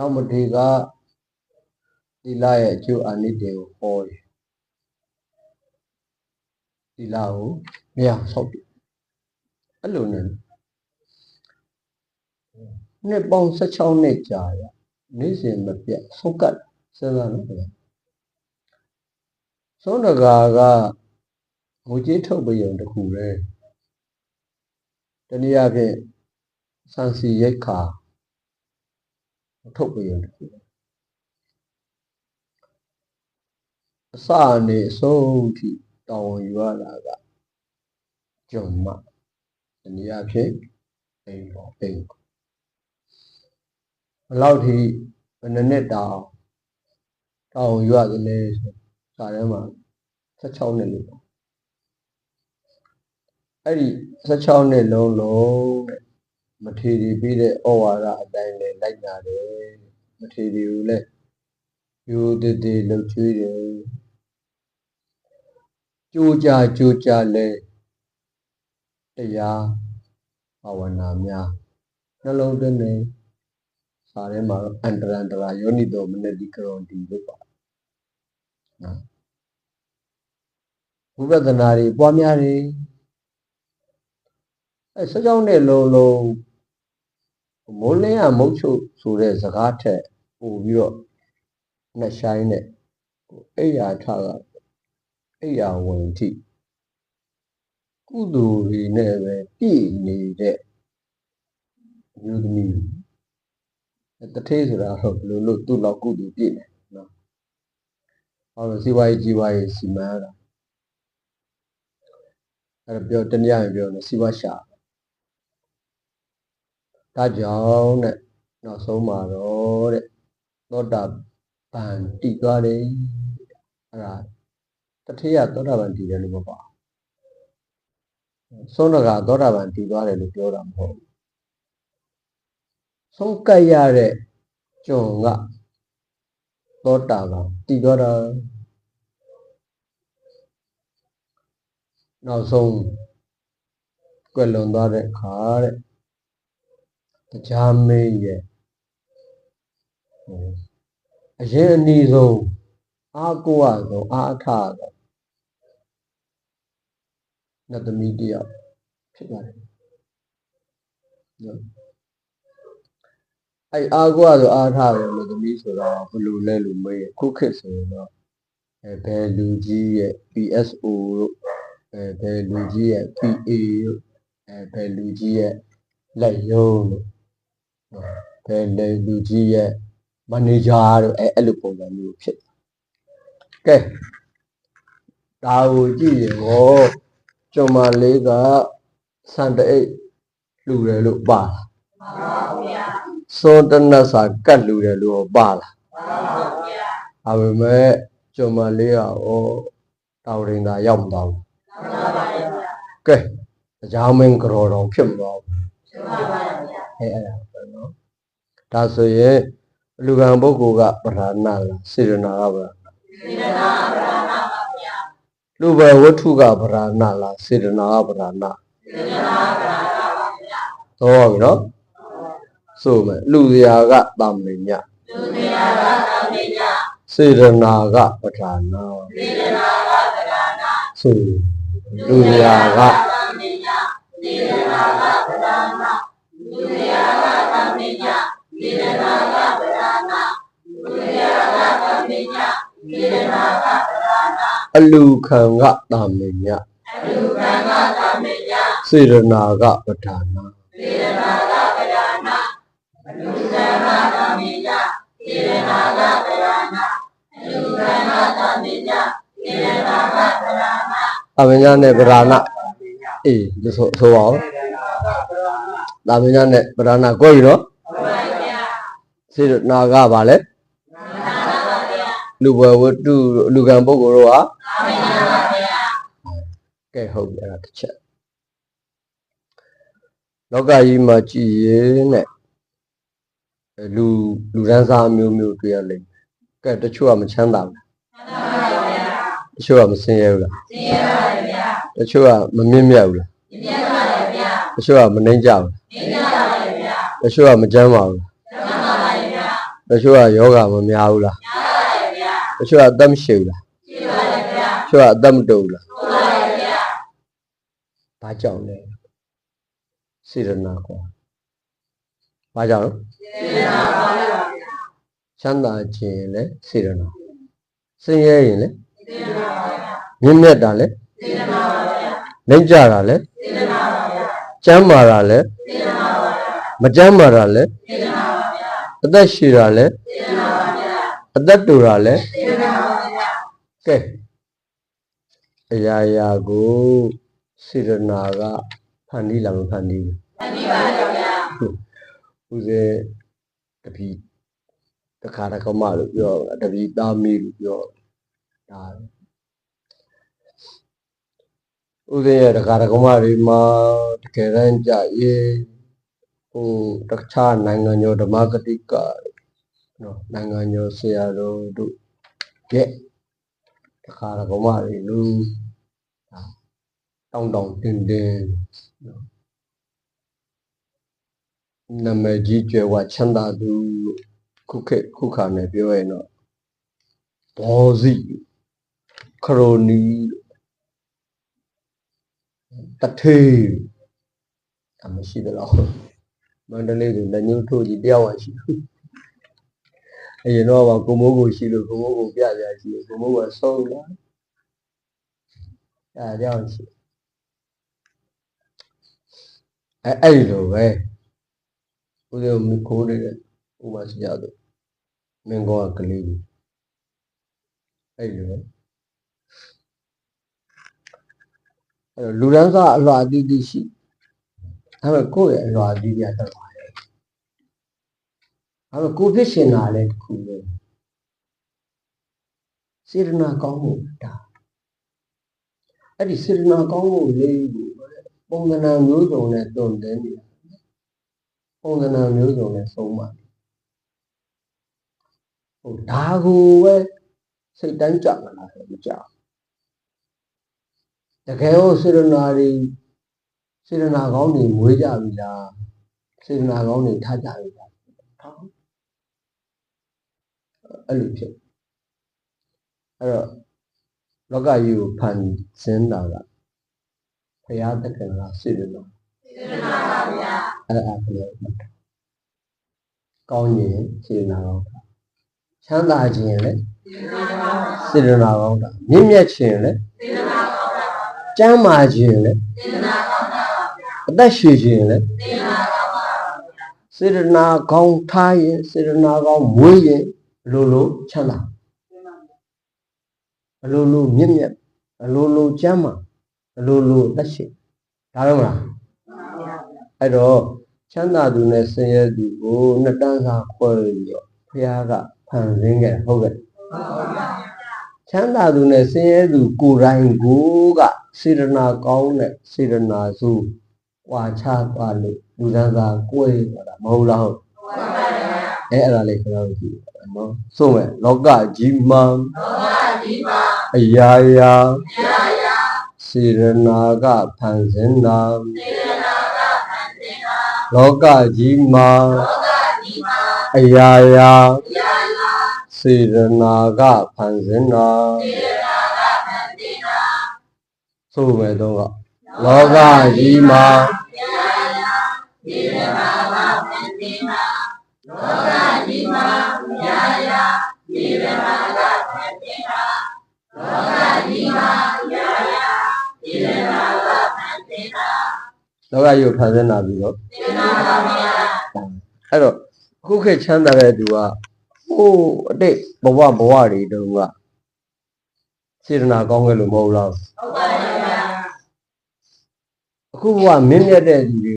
နောက်မထေကသီလရဲ့အကျိုးအာနိသင်ကိုဟောတယ်သီလကိုမရဆောက်တယ်အဲ့လိုနဲ့နှစ်ပေါင်း16နှစ်ကြာရနေ့စဉ်မပြတ်ဆုံးကတ်စဉ်းစားလို့ပဲဆုံးတကာကငိုကြေးထုတ်ပြရုံတစ်ခုပဲတနည်းအားဖြင့်စံစီရိတ်ခါ ထုတ်ပြရုံတစ်ခုပဲအစအနေအဆုံးထိတောင်းဝန်ယူရတာကကြုံမတနည်းအားဖြင့်အိမ်ပေါ်အိမ်ပေါ်ဘယ်လောက်ထိဘယ်နှစ်နှစ်တောင်တောင်းဝန်ယူရသလဲဆိုစာထဲမှာ16နှစ်လို့ပေါ့အဲ့ဒီ16နှစ်လုံးလုံးတဲ့ မထေရီပြီးတဲ့ဩဝါဒအတိုင်းလဲလိုက်နာတယ်မထေရီကိုလည်းယူတည်တည်လှုပ်ချွေးတယ်ကြိုးကြကြိုးကြလဲတရားဘာဝနာများနှလုံးသွင်းနေစာထဲမှာတော့အန္တရန္တရာယောနိတောမနတိကရောတိလို့ပါနော်ဝိပဿနာတွေပွားများတယ်အဲစကြောင်းနဲ့လုံးလုံး မိုးလင်းရမုတ်ချုပ်ဆိုတဲ့စကားထက်ပို့ပြီးတော့နှဆိုင်တဲ့ဟိုအိယာထကအိယာဝင်ထိကုသိုလ်တွေနဲ့ပဲပြည့်နေတဲ့အမျိုးသမီးအဲတထေးဆိုတာတော့ဘယ်လိုလို့သူ့လောက်ကုသိုလ်ပြည့်နေနော်ဟောလို့စီဝါရေးကြီးဝါရေးစီမံရတာအဲ့တော့ပြောတနည်းအားဖြင့်ပြောရင်စီဝါရှာ ဒါကြောင့်တဲ့နောက်ဆုံးမှာတော့တဲ့သောတာပန်တည်သွားတယ်အဲ့ဒါတထေးကသောတာပန်တည်တယ်လို့မပါဘူးဆုံးတော့ကသောတာပန်တည်သွားတယ်လို့ပြောတာမဟုတ်ဘူးဆုံးကပ်ရတဲ့ကျွန်ကသောတာပန်တည်သွားတာနောက်ဆုံးကွယ်လွန်သွားတဲ့အခါတဲ့ တရားမင်းရဲ့ဟိုအရင်အနည်းဆုံးအာကိုရဆုံးအာအထဆုံးနတ်သမီးတယောက်ဖြစ်ပါတယ်နော်အဲ့အာကိုရဆိုအာထပဲနတ်သမီးဆိုတော့ဘယ်လိုလဲလို့မေးခုခေတ်ဆိုရင်တော့အဲဘယ်လူကြီးရဲ့ PSO တို့အဲဘယ်လူကြီးရဲ့ PA တို့အဲဘယ်လူကြီးရဲ့လက်ယုံတို့ ဘယ်လေလူကြီးရဲ့မန်နေဂျာတို့အဲအဲ့လိုပုံစံမျိုးဖြစ်ကဲဒါကိုကြည့်ရင်ဟောကျွန်မလေးကစံတအိတ်လှူတယ်လို့ပါလားမှန်ပါဗျာစောတနတ်စာကတ်လှူတယ်လို့ပါလားမှန်ပါဗျာဒါပေမဲ့ကျွန်မလေးကဩတောင်ရင်သာရောက်မသွားဘူးမှန်ပါဗျာကဲတရားမင်းကြော်တော်ဖြစ်မသွားဘူးမှန်ပါဗျာအဲအဲ့ဒါပဲနော် ဒါဆိုရင်လူကံပုဂ္ဂိုလ်ကပဓာနာလားစေရနာကပဓာနာစေတနာဗရဏပါဗျာလူဘဝတ္ထုကပဓာနာလားစေရနာကပဓာနာစေတနာဗရဏပါဗျာသဘောပါပြီနော်ဆိုမယ်လူစရာကတာမညလူတရားကသာမေညစေရနာကပဓာနာစေတနာကဗရဏဆိုလူစရာက အလူခံကတာမညအလူကံကသာမေညစေရနာကပဓာနာစေတနာကဗရဏအလူကံကသာမေညစေတနာကဗရဏအလူကံကသာမေညစေတနာကဗရဏတာမညနဲ့ပဓာနာအေးဒီဆိုဆိုပါဦးတာမညနဲ့ပဓာနာကိုယ်ရောဟုတ်ပါဗျာစေရနာကပါလေမှန်ပါဗျာ လူဘဝတ္ထုလူကံပုဂ္ဂိုလ်တို့ဟာမှန်ပါဗျာကဲဟုတ်ပြီအဲ့ဒါတစ်ချက်လောကကြီးမှာကြည်ရင်တဲ့အဲလူလူရန်စားမျိုးမျိုးတွေ့ရလိမ့်မယ်ကဲတချို့ကမချမ်းသာဘူးမှန်ပါဗျာတချို့ကမစင်ရဲဘူးလားသိရပါတယ်ဗျာတချို့ကမမြင့်မြတ်ဘူးလားသိရပါတယ်ဗျာတချို့ကမနှိမ့်ကြဘူးသိရပါတယ်ဗျာလားတချို့ကမကြမ်းပါဘူးလားမှန်ပါဗျာတတချို့ကယောဂမများဘူးလားများပါ တယ်ဗျာတချို့ကအသက်မရှိဘူးလားရှိပါတယ်ဗျာတချို့ကအသက်မတုဘူးလားဟုတ်ပါတယ်ဗျာဘာကြောင့်လဲစေရနာကွာဘာကြောင့်လဲစေနာပါဗျာချမ်းသာခြင်းရင်လဲစေရနာဆင်းရဲရင်လဲစေနာပါဗျာမြင့်မြတ်တာလဲစေနာပါဗျာနှိမ့်ကြတာလဲစေနာပါဗျာကျမ်းမာတာလဲစေနာပါဗျာမကျမ်းမာတာလဲစေနာပါဗျာအသက်ရှည်တာလဲစေနာပါဗျာ အသက်တူတာလဲစေနာပါဗျာကဲအရာရာကိုစေရနာကဖန်တီးလာမဖန်တီးဘူးအနိပါဗျာဦးဇင်းတပီတခါတကမလို့ပြောတာတပီသားမီလို့ပြောတာဒါဦးဇင်းရဲ့တခါတကမတွေမှာတကယ်တမ်းကြရေဟိုတခြားနိုင်ငံကျော်ဓမ္မဂတိက နော်နိုင်ငံကျော်ဆရာတော်တို့ရဲ့တခါတကမတွေလူဒါတောင်းတောင်းတင်းတင်းနော်နာမည်ကြီးကျွယ်ဝချမ်းသာသူလို့ခုခေတ်ခုခါနဲ့ပြောရင်တော့ဘောဇိခရိုနီတထေးအမရှိတော့လောက်မန္တလေးကလက်ညှိုးထိုးကြီးတရားဝင်ရှိတယ် အရင်တော့ကကိုမိုးကိုရှိလို့ကိုမိုးကိုပြပြရှိတယ်ကိုမိုးကဆုံးလာအဲတရားဝင်ရှိအဲအဲ့ဒီလိုပဲဦးဇင်းကိုခိုးနေတဲ့ဥပမာစကြတော့မင်းကောကလေးကြီးအဲ့လိုပဲအဲ့တော့လူရန်စားအလွာအတီးတီးရှိအဲ့မဲ့ကိုယ့်ရဲ့အလွာအတီးတီးတက်ပါတယ် အဲ့မဲ့ကိုဖြစ်ရှင်တာလည်းတစ်ခုပဲစေရနာကောင်းမှုဒါအဲ့ဒီစေရနာကောင်းမှုလေးကိုပုံသဏ္ဍာန်မျိုးစုံနဲ့တွန်တင်းနေတာပုံစံမျိုးစုံနဲ့ဆုံးပါဟိုဒါကိုပဲစိတ်တန်းကြမလားဆိုမကြဘူးတကယ်လို့စေရနာတွေစေရနာကောင်းတွေမွေးကြပြီလားစေရနာကောင်းတွေထားကြပြီလားထား အဲ့လိုဖြစ်အဲ့တော့လောကကြီးကိုဖန်ဆင်းတာကဘုရားသခင်ကစေရနာစေနာပါဗျာအဲ့ဒါကလည်းကောင်းရင်စေတနာကောင်းတာချမ်းသာခြင်းရင်လည်းစေနာပါစေတနာကောင်းတာမြင့်မြတ်ခြင်းရင်လည်းစေနာကောင်းတာကျမ်းမာခြင်းရင်လည်းစေနာကောင်းတာပါဗျာအသက်ရှည်ခြင်းရင်လည်းစေနာကောင်းပါဗျာစေတနာကောင်းထားရင်စေတနာကောင်းမွေးရင်အ လိုလိုချမ်းသာအလိုလိုမြင့်မြတ်အလိုလိုကျမ်းမာအလိုလိုအသက်ရှည်ဒါတော့မလားအဲ့တော့ချမ်းသာသူနဲ့ဆင်းရဲသူကိုနှစ်တန်းစာခွဲပြီးတော့ဘုရားကဖန်ဆင်းခဲ့တာဟုတ်ကဲ့ချမ်းသာသူနဲ့ဆင်းရဲသူကိုယ်တိုင်ကိုကစေရနာကောင်းတဲ့စေရနာစုွာချသွားလို့လူသားသားကိုယ်ရတာမဟုတ်လားဟုတ် အဲအဲ့ဒါလေးကျွန်တော်တို့ကြည့်ရအောင်နော်ဆိုမဲ့လောကကြီးမှာလောကကြီးမှာအရာရာရာရာစေရနာကဖန်ဆင်းတာစေနာကဖန်ဆင်းတာလောကကြီးမှာလောကကြီးမှာအရာရာရာရာစေရနာကဖန်ဆင်းတာစေနာကဖန်ဆင်းတာဆိုမဲ့တော့ကလောကကြီးမှာရာရာစေနာကဖန်ဆင်းတာ လောကကြီးမှာရာရာစေနာကဖန်ဆင်းတာလောကကြီးမှာရာရာစေနာကဖန်ဆင်းတာလောကကြီးကိုဖန်ဆင်းလာပြီးတော့စေနာပါဗျာအဲ့တော့အခုခေတ်ချမ်းသာတဲ့သူကဟိုးအတိတ်ဘဝဘဝတွေတုန်းကစေတနာကောင်းခဲ့လို့မဟုတ်လားဟုတ်ပါတယ်ဗျာအခုဘဝမင်းမြတ်တဲ့သူတွေ